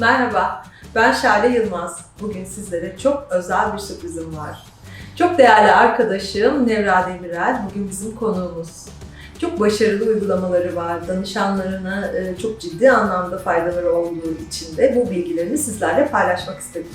Merhaba, ben Şale Yılmaz. Bugün sizlere çok özel bir sürprizim var. Çok değerli arkadaşım Nevra Demirel bugün bizim konuğumuz. Çok başarılı uygulamaları var. Danışanlarına e, çok ciddi anlamda faydaları olduğu için de bu bilgilerini sizlerle paylaşmak istedim.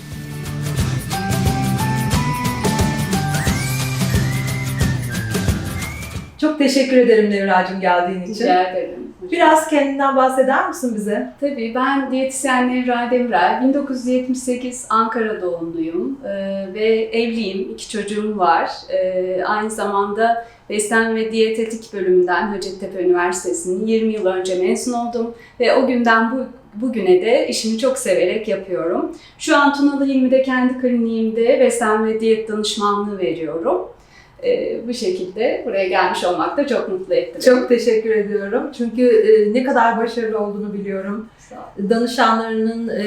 Çok teşekkür ederim Nevra'cığım geldiğin için. Rica ederim. Biraz kendinden bahseder misin bize? Tabii ben diyetisyen Nevra Demirel. 1978 Ankara doğumluyum Ee, ve evliyim. İki çocuğum var. Ee, aynı zamanda beslenme diyetetik bölümünden Hacettepe Üniversitesi'nin 20 yıl önce mezun oldum ve o günden bu bugüne de işimi çok severek yapıyorum. Şu an Tunalı Hilmi'de kendi kliniğimde beslenme diyet danışmanlığı veriyorum. Ee, bu şekilde buraya gelmiş olmak da çok mutlu etti. beni. Çok teşekkür ediyorum. Çünkü e, ne kadar başarılı olduğunu biliyorum. Danışanlarının e,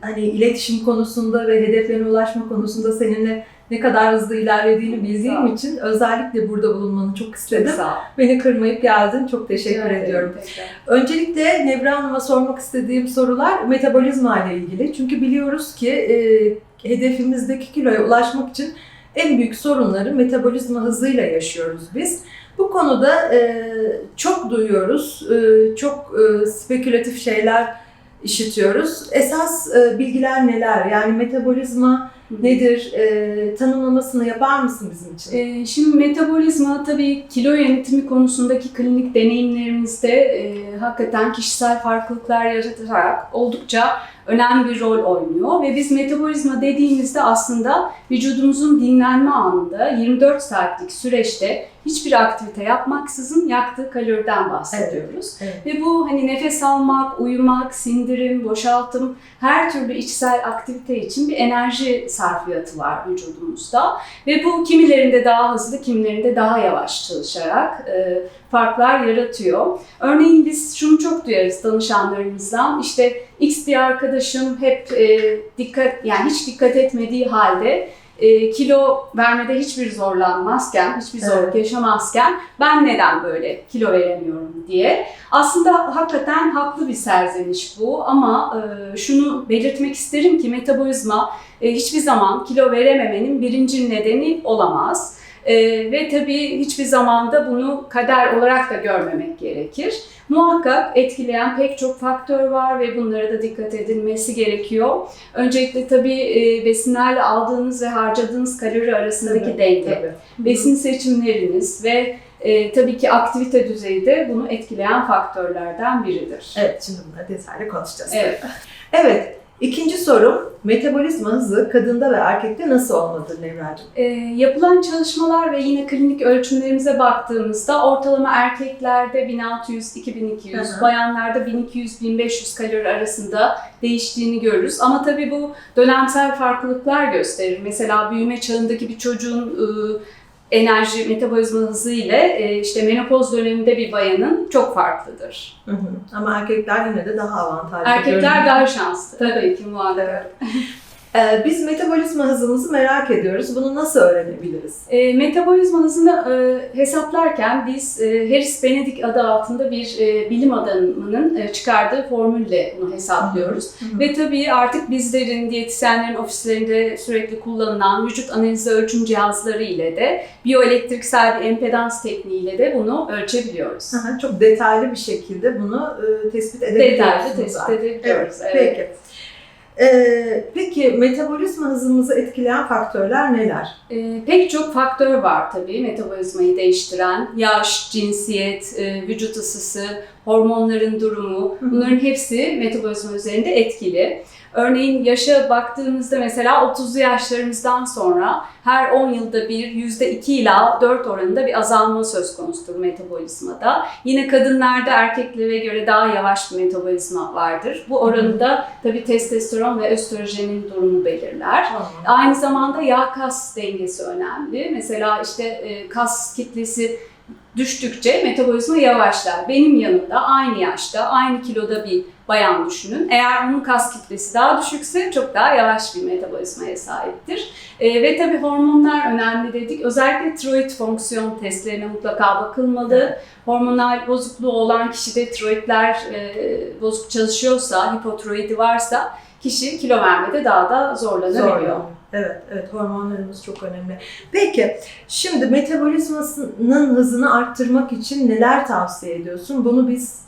hani iletişim konusunda ve hedeflerine ulaşma konusunda seninle ne kadar hızlı ilerlediğini bildiğim için özellikle burada bulunmanı çok istedim. sağ ol. Beni kırmayıp geldin. Çok teşekkür Rica ediyorum. tekrar. Öncelikle Nevra Hanım'a sormak istediğim sorular metabolizma ile ilgili. Çünkü biliyoruz ki e, hedefimizdeki kiloya ulaşmak için en büyük sorunları metabolizma hızıyla yaşıyoruz biz. Bu konuda e, çok duyuyoruz, e, çok e, spekülatif şeyler işitiyoruz. Esas e, bilgiler neler? Yani metabolizma nedir? E, tanımlamasını yapar mısın bizim için? Ee, Şimdi metabolizma tabii kilo yönetimi konusundaki klinik deneyimlerimizde e, hakikaten kişisel farklılıklar yaratarak oldukça önemli bir rol oynuyor ve biz metabolizma dediğimizde aslında vücudumuzun dinlenme anında 24 saatlik süreçte hiçbir aktivite yapmaksızın yaktığı kaloriden bahsediyoruz. Evet. Ve bu hani nefes almak, uyumak, sindirim, boşaltım her türlü içsel aktivite için bir enerji sarfiyatı var vücudumuzda. Ve bu kimilerinde daha hızlı, kimilerinde daha yavaş çalışarak e, farklar yaratıyor. Örneğin biz şunu çok duyarız danışanlarımızdan. İşte X bir arkadaşım hep e, dikkat yani hiç dikkat etmediği halde e, kilo vermede hiçbir zorlanmazken, hiçbir zorluk yaşamazken ben neden böyle kilo veremiyorum diye. Aslında hakikaten haklı bir serzeniş bu ama e, şunu belirtmek isterim ki metabolizma e, hiçbir zaman kilo verememenin birinci nedeni olamaz. E, ve tabii hiçbir zamanda bunu kader olarak da görmemek gerekir. Muhakkak etkileyen pek çok faktör var ve bunlara da dikkat edilmesi gerekiyor. Öncelikle tabii e, besinlerle aldığınız ve harcadığınız kalori arasındaki Tabii, denge, tabii. besin seçimleriniz ve e, tabii ki aktivite düzeyi de bunu etkileyen faktörlerden biridir. Evet, şimdi bunları detaylı konuşacağız. Evet. Evet, ikinci sorum metabolizma hızı kadında ve erkekte nasıl olmalıdır Nevra'cığım? E, yapılan çalışmalar ve yine klinik ölçümlerimize baktığımızda ortalama erkeklerde 1600-2200, Hı hı. bayanlarda 1200-1500 kalori arasında değiştiğini görürüz. Ama tabii bu dönemsel farklılıklar gösterir. Mesela büyüme çağındaki bir çocuğun e, enerji, metabolizma hızı ile e, işte menopoz döneminde bir bayanın çok farklıdır. Hı hı. Ama erkekler yine de daha avantajlı. Erkekler görünüyor. daha şanslı. Tabii ki muhakkak. Ee, biz metabolizma hızımızı merak ediyoruz. Bunu nasıl öğrenebiliriz? E, metabolizma hızını e, hesaplarken biz e, Harris Benedict adı altında bir e, bilim adamının e, çıkardığı formülle bunu hesaplıyoruz. Hı hı. Ve tabii artık bizlerin, diyetisyenlerin ofislerinde sürekli kullanılan vücut analizi ölçüm cihazları ile de biyoelektriksel bir empedans tekniğiyle de bunu ölçebiliyoruz. Hı hı, Çok detaylı bir şekilde bunu e, tespit edebiliyorsunuz. Detaylı tespit edebiliyoruz. Evet, evet. Peki. Ee, peki metabolizma hızımızı etkileyen faktörler neler? E, pek çok faktör var tabii metabolizmayı değiştiren. Yaş, cinsiyet, e, vücut ısısı, hormonların durumu bunların hepsi metabolizma üzerinde etkili. Örneğin yaşa baktığımızda mesela 30'lu yaşlarımızdan sonra her 10 yılda bir %2 ila 4 oranında bir azalma söz konusudur metabolizmada. Yine kadınlarda erkeklere göre daha yavaş bir metabolizma vardır. Bu oranı da tabii testosteron ve östrojenin durumu belirler. Aynı zamanda yağ kas dengesi önemli. Mesela işte e, kas kitlesi düştükçe metabolizma yavaşlar. Benim yanımda aynı yaşta, aynı kiloda bir bayan düşünün. Eğer onun kas kitlesi daha düşükse çok daha yavaş bir metabolizmaya sahiptir. Ee, ve tabii hormonlar önemli dedik. Özellikle tiroid fonksiyon testlerine mutlaka bakılmalı. Hormonal bozukluğu olan kişide tiroidler e, bozuk çalışıyorsa, hipotiroidi varsa kişi kilo vermede daha da zorlanabiliyor. Zor. Evet, evet hormonlarımız çok önemli. Peki, şimdi metabolizmasının hızını arttırmak için neler tavsiye ediyorsun? Bunu biz e,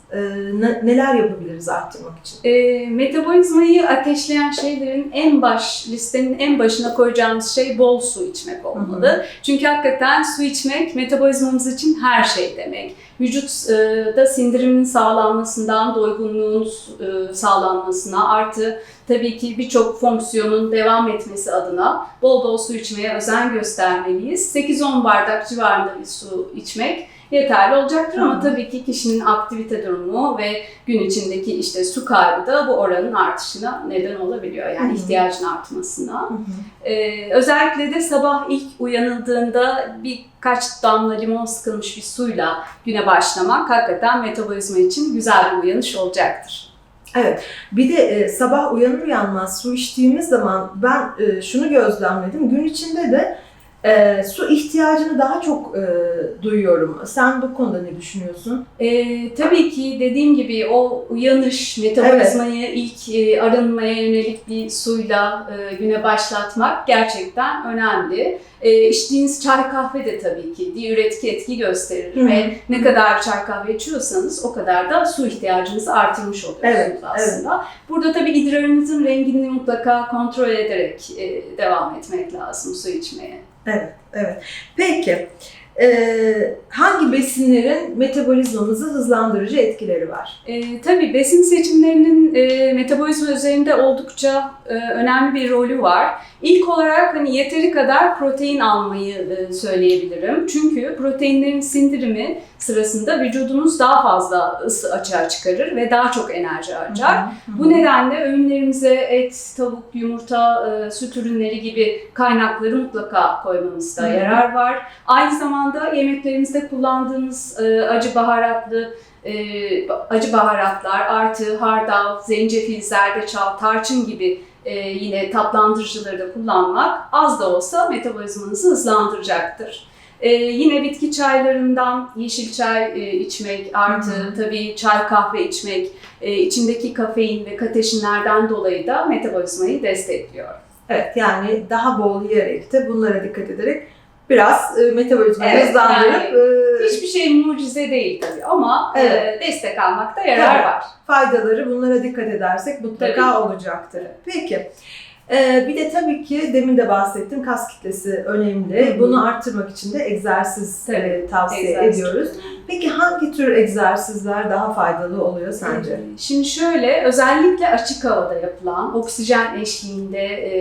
neler yapabiliriz arttırmak için? E, metabolizmayı ateşleyen şeylerin en baş, listenin en başına koyacağımız şey bol su içmek olmalı. Çünkü hakikaten su içmek metabolizmamız için her şey demek. Vücutta sindirimin sağlanmasından, doygunluğun e, sağlanmasına artı tabii ki birçok fonksiyonun devam etmesi adına bol bol su içmeye özen göstermeliyiz. 8-10 bardak civarında bir su içmek yeterli olacaktır ama tabii ki kişinin aktivite durumu ve gün içindeki işte su kaybı da bu oranın artışına neden olabiliyor. Yani ihtiyacın artmasına. Ee, özellikle de sabah ilk uyanıldığında birkaç damla limon sıkılmış bir suyla güne başlamak hakikaten metabolizma için güzel bir uyanış olacaktır. Bir de e, sabah uyanır uyanmaz su içtiğimiz zaman ben e, şunu gözlemledim. Gün içinde de e, su ihtiyacını daha çok e, duyuyorum. Sen bu konuda ne düşünüyorsun? Ee, tabii ki dediğim gibi o uyanış, metabolizmayı ilk e, arınmaya yönelik bir suyla e, güne başlatmak gerçekten önemli. E, içtiğiniz çay kahve de tabii ki diüretik etki gösterir Hı. ve ne kadar çay kahve içiyorsanız o kadar da su ihtiyacınızı artırmış oluyorsunuz Evet, aslında. Burada tabii idrarınızın rengini mutlaka kontrol ederek e, devam etmek lazım su içmeye. Evet, evet. Peki, e, hangi besinlerin metabolizmamızı hızlandırıcı etkileri var? E, tabii besin seçimlerinin e, metabolizma üzerinde oldukça e, önemli bir rolü var. İlk olarak hani yeteri kadar protein almayı e, söyleyebilirim. Çünkü proteinlerin sindirimi sırasında vücudumuz daha fazla ısı açığa çıkarır ve daha çok enerji harcar. Bu nedenle öğünlerimize et, tavuk, yumurta, e, süt ürünleri gibi kaynakları mutlaka koymamızda yarar var. Aynı zamanda yemeklerimizde kullandığımız e, acı baharatlı e, acı baharatlar artı hardal, zencefil, zerdeçal, tarçın gibi e, yine tatlandırıcıları da kullanmak az da olsa metabolizmanızı hızlandıracaktır. E, yine bitki çaylarından yeşil çay e, içmek artı Hı hı. tabii çay kahve içmek e, içindeki kafein ve kateşinlerden dolayı da metabolizmayı destekliyor. Evet, yani daha bol yiyerek de bunlara dikkat ederek biraz e, metabolizmayı Evet, hızlandırıp e, Hiçbir şey mucize değil tabii ama Evet. e, destek almakta yarar Tabii. var. faydaları bunlara dikkat edersek mutlaka Tabii. olacaktır. Peki. Ee, bir de tabii ki demin de bahsettim kas kitlesi önemli. Hı hı. Bunu arttırmak için de egzersiz Tabii, e, tavsiye egzersiz. ediyoruz. Peki hangi tür egzersizler daha faydalı oluyor sence? Şimdi şöyle özellikle açık havada yapılan, oksijen eşliğinde e,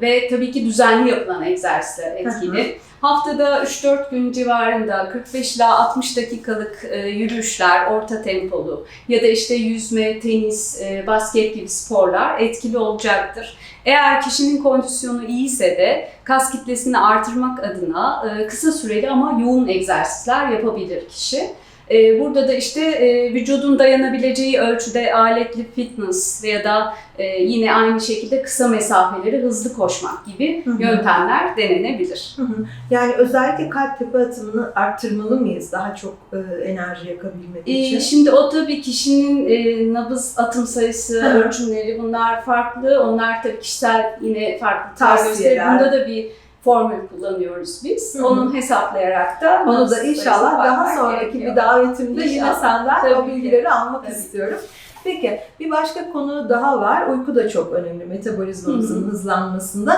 ve tabii ki düzenli yapılan egzersizler etkili. Haftada 3-4 gün civarında 45 ila 60 dakikalık e, yürüyüşler, orta tempolu ya da işte yüzme, tenis, e, basket gibi sporlar etkili olacaktır. Eğer kişinin kondisyonu iyiyse de kas kitlesini artırmak adına e, kısa süreli ama yoğun egzersizler yapabilir kişi. E, Burada da işte e, vücudun dayanabileceği ölçüde aletli fitness ya da e, yine aynı şekilde kısa mesafeleri hızlı koşmak gibi Hı hı. yöntemler denenebilir. Hı hı. Yani özellikle kalp tepe atımını arttırmalı mıyız daha çok e, enerji yakabilmek E, için? Şimdi o tabii kişinin e, nabız atım sayısı, Hı ölçümleri bunlar farklı. Onlar tabii kişisel yine farklı Tavsiyeler. Bunda da bir formül kullanıyoruz biz. Hı hı. Onu hesaplayarak da Onu da inşallah daha sonraki gerekiyor. bir davetimde yine İnşallah. senden Tabii o ki. bilgileri almak Tabii. istiyorum. Peki bir başka konu daha var. Uyku da çok önemli metabolizmamızın Hı hı. hızlanmasında.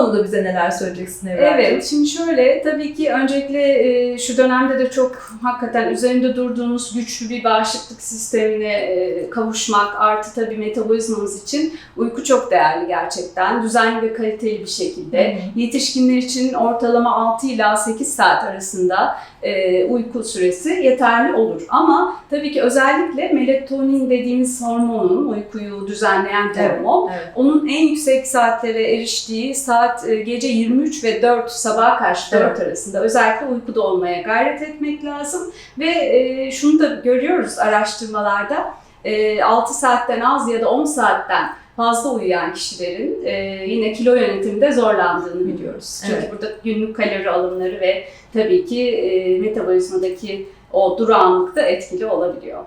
Konuda bize neler söyleyeceksin Evra'cığım? Evet, şimdi şöyle tabii ki öncelikle e, şu dönemde de çok hakikaten üzerinde durduğumuz güçlü bir bağışıklık sistemine e, kavuşmak artı tabii metabolizmamız için uyku çok değerli gerçekten. Düzenli ve kaliteli bir şekilde. Yetişkinler için ortalama 6 ila 8 saat arasında e, uyku süresi yeterli olur. Ama tabii ki özellikle melatonin dediğimiz hormonun, uykuyu düzenleyen Evet, hormon, evet. onun en yüksek saatlere eriştiği saat e, gece 23 ve 4 sabaha karşı 4 Evet. arasında özellikle uykuda olmaya gayret etmek lazım. Ve e, şunu da görüyoruz araştırmalarda e, 6 saatten az ya da 10 saatten fazla uyuyan kişilerin e, yine kilo yönetiminde zorlandığını biliyoruz. Çünkü Evet. burada günlük kalori alımları ve tabii ki e, metabolizmadaki o durağanlık da etkili olabiliyor.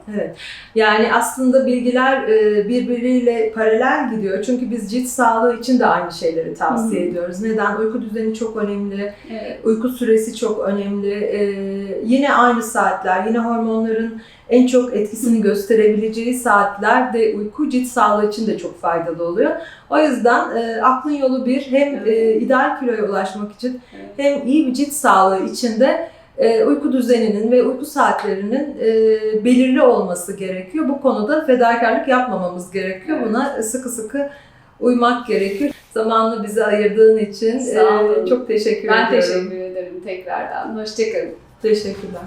Yani aslında bilgiler e, birbiriyle paralel gidiyor. Çünkü biz cilt sağlığı için de aynı şeyleri tavsiye Hı hı. ediyoruz. Neden? Uyku düzeni çok önemli. Evet. Uyku süresi çok önemli. Ee, yine aynı saatler, yine hormonların en çok etkisini gösterebileceği saatler de uyku cilt sağlığı için de çok faydalı oluyor. O yüzden e, aklın yolu bir hem Evet. e, ideal kiloya ulaşmak için Evet. hem iyi bir cilt sağlığı için de e, uyku düzeninin ve uyku saatlerinin e, belirli olması gerekiyor. Bu konuda fedakarlık yapmamamız gerekiyor. Buna sıkı sıkı uymak gerekiyor. Zamanını bize ayırdığın için e, çok teşekkür Ben ediyorum. teşekkür ederim tekrardan. Hoşçakalın. Teşekkürler.